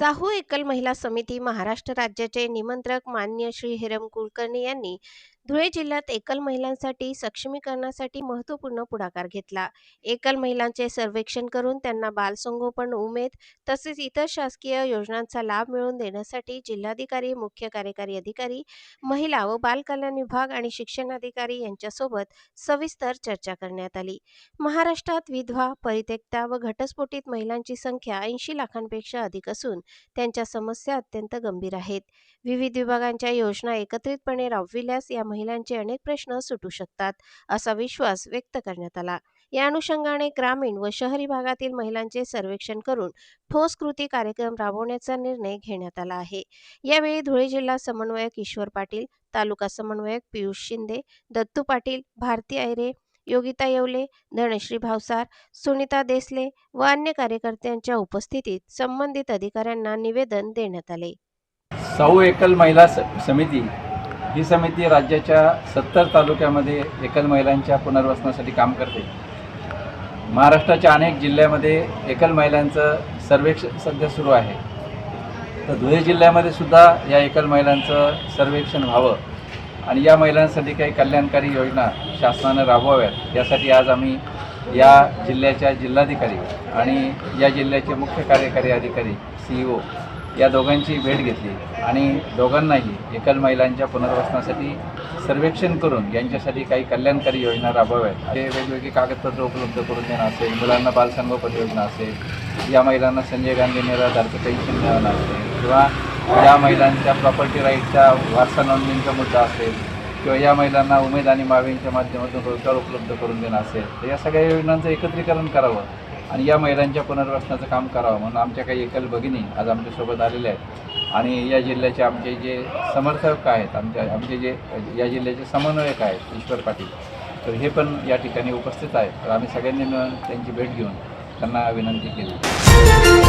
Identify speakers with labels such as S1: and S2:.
S1: साहू एकल महिला समिती महाराष्ट्र राज्याचे निमंत्रक मान्य श्री हिरम कुलकर्णी यांनी धुळे जिल्ह्यात एकल महिलांसाठी सक्षमीकरणासाठी महत्त्वपूर्ण पुढाकार घेतला. एकल महिलांचे सर्वेक्षण करून त्यांना बालसंगोपन उमेद तसेच इतर शासकीय योजनांचा लाभ मिळवून देण्यासाठी जिल्हाधिकारी मुख्य कार्यकारी अधिकारी महिला व बालकल्याण विभाग आणि शिक्षणाधिकारी यांच्यासोबत सविस्तर चर्चा करण्यात आली. महाराष्ट्रात विधवा परित्यक्ता व घटस्फोटित महिलांची संख्या ऐंशी लाखांपेक्षा अधिक असून त्यांच्या समस्या अत्यंत गंभीर आहेत. विविध विभागांच्या योजना एकत्रितपणे राबविल्यास या महिलांचे अनेक प्रश्न सुटू शकतात असा विश्वास व्यक्त करण्यात आला. या अनुषंगाने ग्रामीण व शहरी भागातील महिलांचे सर्वेक्षण करून ठोस कृती कार्यक्रम राबवण्याचा निर्णय घेण्यात आला आहे. यावेळी धुळे जिल्हा समन्वयक ईश्वर पाटील तालुका समन्वयक पियुष शिंदे दत्तू पाटील भारती ऐरे योगिता येवले धनश्री भावसार सुनीता देसले व अन्य कार्यकर्त्यांच्या उपस्थितीत संबंधित अधिकाऱ्यांना निवेदन देण्यात आले.
S2: साऊ एकल महिला समिती ही समिती राज्याच्या सत्तर तालुक्यामध्ये एकल महिलांच्या पुनर्वसनासाठी काम करते. महाराष्ट्राच्या अनेक जिल्ह्यामध्ये एकल महिलांचं सर्वेक्षण सध्या सुरू आहे. तर धुळे जिल्ह्यामध्ये सुद्धा या एकल महिलांचं सर्वेक्षण व्हावं आणि या महिलांसाठी काही कल्याणकारी योजना शासनानं राबवाव्यात. यासाठी आज आम्ही या जिल्ह्याच्या जिल्हाधिकारी आणि या जिल्ह्याचे मुख्य कार्यकारी अधिकारी सी ओ या दोघांची भेट घेतली आणि दोघांनाही एकल महिलांच्या पुनर्वसनासाठी सर्वेक्षण करून यांच्यासाठी काही कल्याणकारी योजना राबवाव्यात. ते वेगवेगळी कागदपत्र उपलब्ध करून देणं असेल मुलांना बालसंगोपन योजना असेल या महिलांना संजय गांधी निराधारचं पेन्शन मिळवणं असेल किंवा या महिलांच्या प्रॉपर्टी राईटच्या वारसा नोंदणीचा मुद्दा असेल किंवा या महिलांना उमेद आणि मावेंच्या माध्यमातून रोजगार उपलब्ध करून देणं असेल तर या सगळ्या योजनांचं एकत्रीकरण करावं. आणि या महिलांच्या पुनर्वसनाचं काम करावं म्हणून आमच्या काही एकल भगिनी आज आमच्यासोबत आलेल्या आहेत. आणि या जिल्ह्याचे आमचे जे समर्थक आहेत आमच्या आमचे जे या जिल्ह्याचे समन्वयक आहेत ईश्वर पाटील तर हे पण या ठिकाणी उपस्थित आहेत. तर आम्ही सगळ्यांनी मिळून त्यांची भेट घेऊन त्यांना विनंती केली.